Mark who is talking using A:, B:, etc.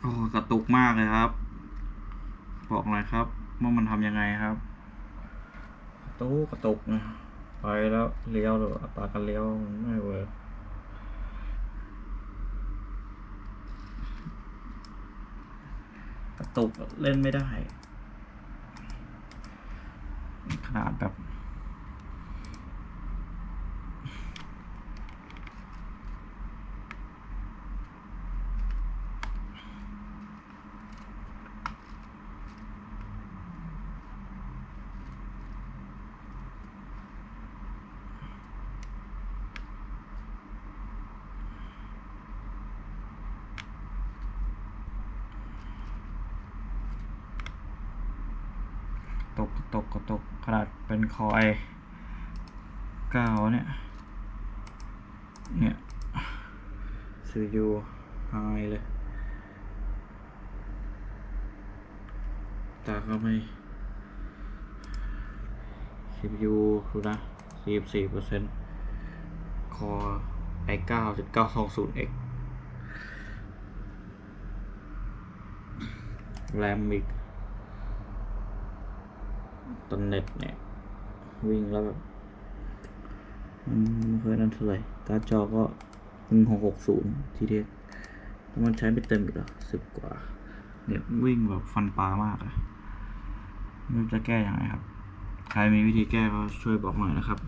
A: โอ้กระตุกมากเลยครับ บอกหน่อยครับว่ามันทำยังไงครับกระตุกกระตุกนะไปแล้วเลี้ยวหรืออัตราการเลี้ยวมันไม่เวิร์กกระตุกเล่นไม่ได้ ขนาดแบบ ตกกระตกกระตกขนาดเป็นคอยเก้าเนี่ย เนี่ยซียูไฮเลย ตาก็ไม่ CPU ดูนะ44เปอร์เซ็นต์คอ i9 7920X แรมอีก ตอนเน็ตเนี่ย วิ่งแล้วแบบมันไม่ค่อยนั่นเท่าไหร่การ์ดจอก็หนึ่งหกหกศูนย์ทีเดียมันใช้ไม่เต็มอีกหรอสิบกว่า เน็ตวิ่งแบบฟันปลามากเลยไม่รู้จะแก้ยังไงครับ ใครมีวิธีแก้ก็ช่วยบอกหน่อยนะครับ